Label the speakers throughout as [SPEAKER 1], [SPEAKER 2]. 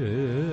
[SPEAKER 1] Yeah.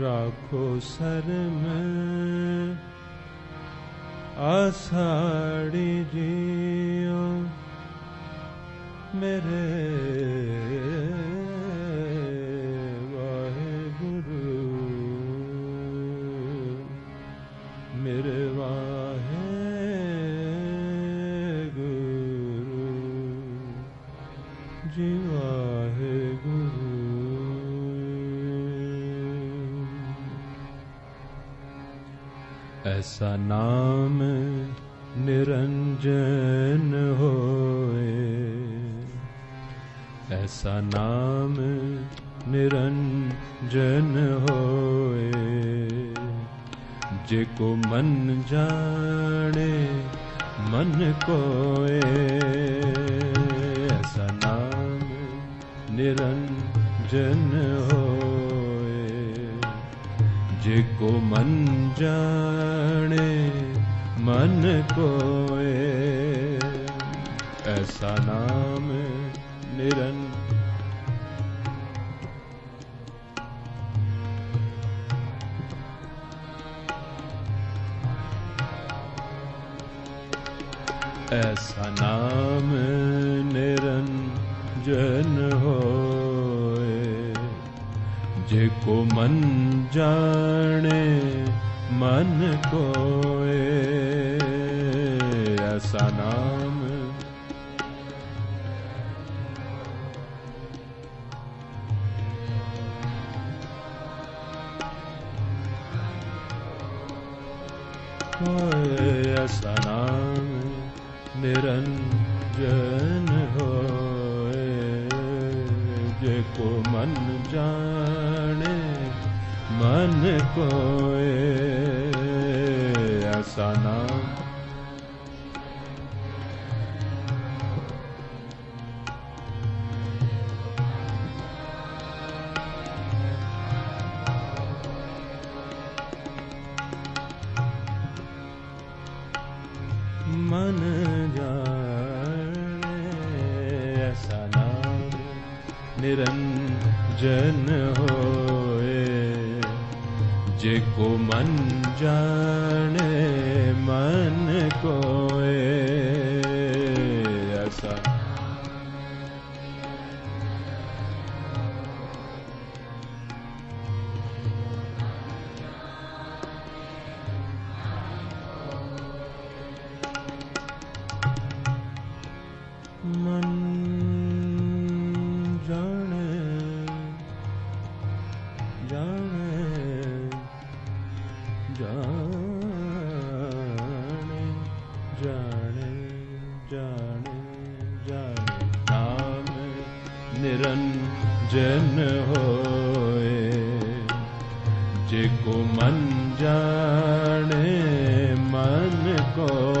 [SPEAKER 1] राखो sir में आषाढ़ी जियो मेरे ऐसा नाम निरंजन होए। ऐसा नाम निरंजन होए। जेको मन जाने मन कोए। ਨਿਰੰਜਨ ਹੋਏ ਜੇ ਕੋ ਮਨ ਜਾਣੇ ਮਨ ਕੋਏ। ਐਸਾ ਨਾਮ ਨਿਰੰਜਨ। ਐਸਾ ਨਾਮ ਨਿਰੰਜਨ। निरंजन होए जेको मन जाने मन कोए। ऐसा नाम। ऐसा नाम निरंजन होए। ਜੇ ਕੋ ਮਨ ਜਾਣੇ ਮਨ ਕੋਏ ਐਸਾ ਨਾਮ ਮਨ ਜਾਣੇ ਐਸਾ ਨਾਮ निरंजन होए जेको मन जाने मन कोए। जाने जाने जाने जाने जाने नाम निरंजन होए मन जाने मन कोए